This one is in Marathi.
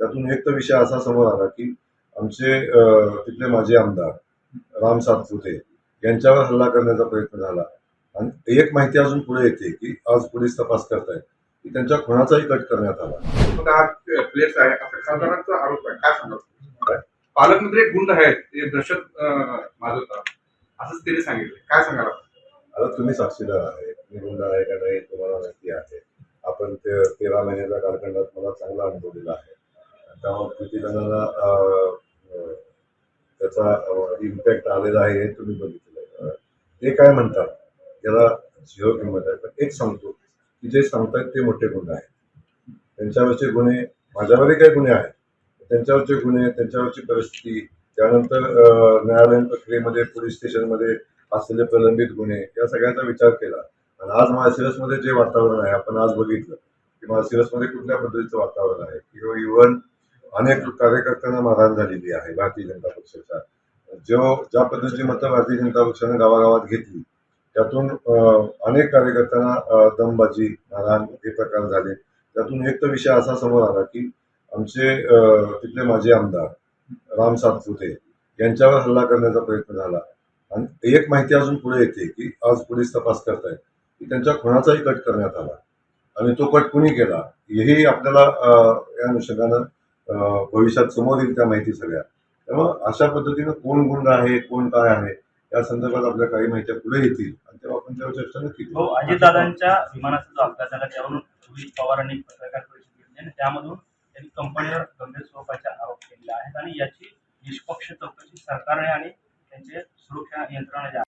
त्यातून एक तर विषय असा समोर आला की आमचे तिथले माजी आमदार राम सातपुते यांच्यावर हल्ला करण्याचा प्रयत्न झाला. आणि एक माहिती अजून पुढे येते की आज पोलीस तपास करतायत की त्यांच्या खुनाचाही कट करण्यात आला. प्लेस आहे असं खासदारांचा आरोप आहे. काय पालकमंत्री एक गुंड आहेत ते दहशत माजवतात असंच त्यांनी सांगितलं. काय सांगाल? आता तुम्ही साक्षीदार आहे. मी गुंड आहे का नाही तुम्हाला माहिती आहे. आपण ते तेरा महिन्याच्या कालखंडात मला चांगला अनुभव दिला आहे. त्यामुळे किती जणांना त्याचा इम्पॅक्ट आलेला आहे हे तुम्ही बघितलं ते काय म्हणतात? त्याला झिरो किंमत आहे. पण एक सांगतो की जे सांगतायत ते मोठे गुन्हे आहेत. त्यांच्यावरचे गुन्हे माझ्यावरही काही गुन्हे आहेत. त्यांच्यावरचे गुन्हे त्यांच्यावरची परिस्थिती त्यानंतर न्यायालयीन प्रक्रियेमध्ये पोलीस स्टेशनमध्ये असलेले प्रलंबित गुन्हे या सगळ्यांचा विचार केला. आणि आज माळशिरसमध्ये जे वातावरण आहे आपण आज बघितलं की माळशिरसमध्ये कुठल्या पद्धतीचं वातावरण आहे? किंवा इव्हन अनेक कार्यकर्त्यांना मारहाण झालेली आहे भारतीय जनता पक्षाच्या. जो ज्या पद्धतीची मतं भारतीय जनता पक्षाने गावागावात घेतली त्यातून अनेक कार्यकर्त्यांना दमबाजी मारहाण हे प्रकार झाले. त्यातून एक तर विषय असा समोर आला की आमचे तिथले माजी आमदार राम सातपुते यांच्यावर हल्ला करण्याचा प्रयत्न झाला. आणि एक माहिती अजून पुढे येते की आज पोलीस तपास करतायत की त्यांच्या खुनाचाही कट करण्यात आला. आणि तो कट कुणी केला हेही आपल्याला या अनुषंगानं भविष्यात समोर येईल त्या माहिती सगळ्या. त्यामुळं अशा पद्धतीनं कोण गुंड आहे कोण काय आहे या संदर्भात आपल्या काही माहित्या पुढे येतील. आणि तेव्हा आपण त्यावर चर्चा नक्की हो अजितदादांच्या विमानाचा जो अपघात झाला त्यावरून रोहित पवारांनी पत्रकार परिषद घेतली आणि त्यामधून त्यांनी कंपनीवर गंभीर स्वरूपाचा आरोप केलेला आहेत. आणि याची निष्पक्ष चौकशी सरकारने आणि त्यांचे सुरक्षा यंत्रणा ज्या